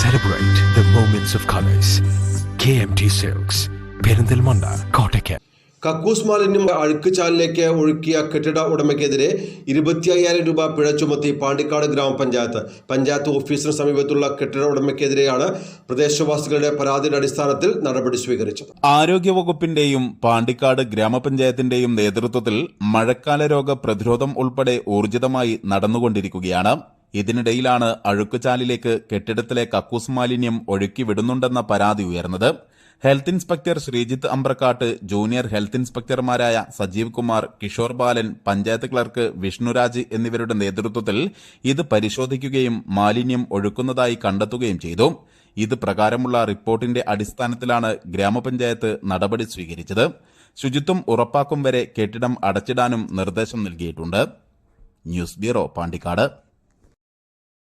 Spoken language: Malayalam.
Celebrate of colours K M T silks Perinthalmanna Kottakkal കക്കൂസ് മാലിന്യം അഴുക്കുചാലിലേക്ക് ഒഴുക്കിയ കെട്ടിട ഉടമയ്ക്കെതിരെ ഇരുപത്തി അയ്യായിരം രൂപ പിഴ ചുമത്തി പാണ്ടിക്കാട് ഗ്രാമപഞ്ചായത്ത്. പഞ്ചായത്ത് ഓഫീസിന് സമീപത്തുള്ള കെട്ടിട ഉടമയ്ക്കെതിരെയാണ് പ്രദേശവാസികളുടെ പരാതിയുടെ അടിസ്ഥാനത്തിൽ നടപടി സ്വീകരിച്ചത്. ആരോഗ്യവകുപ്പിന്റെയും പാണ്ടിക്കാട് ഗ്രാമപഞ്ചായത്തിന്റെയും നേതൃത്വത്തിൽ മഴക്കാല രോഗ പ്രതിരോധം ഉൾപ്പെടെ ഊർജിതമായി നടന്നുകൊണ്ടിരിക്കുകയാണ്. ഇതിനിടയിലാണ് അഴുക്കുചാലിലേക്ക് കെട്ടിടത്തിലെ കക്കൂസ് മാലിന്യം ഒഴുക്കി വിടുന്നുണ്ടെന്ന പരാതി ഉയർന്നത്. Health inspector Sreejith Ambrakkat junior health ഇൻസ്പെക്ടർമാരായ Sajeev Kumar Kishore Balan panchayat clerk Vishnuraj എന്നിവരുടെ നേതൃത്വത്തിൽ ഇത് പരിശോധിക്കുകയും മാലിന്യം ഒഴുക്കുന്നതായി കണ്ടെത്തുകയും ചെയ്തു. ഇത് പ്രകാരമുള്ള റിപ്പോർട്ടിന്റെ അടിസ്ഥാനത്തിലാണ് ഗ്രാമപഞ്ചായത്ത് നടപടി സ്വീകരിച്ചത്. ശുചിത്വം ഉറപ്പാക്കും വരെ കെട്ടിടം അടച്ചിടാനും നിർദ്ദേശം നൽകിയിട്ടുണ്ട്. News bureau Pandikkad.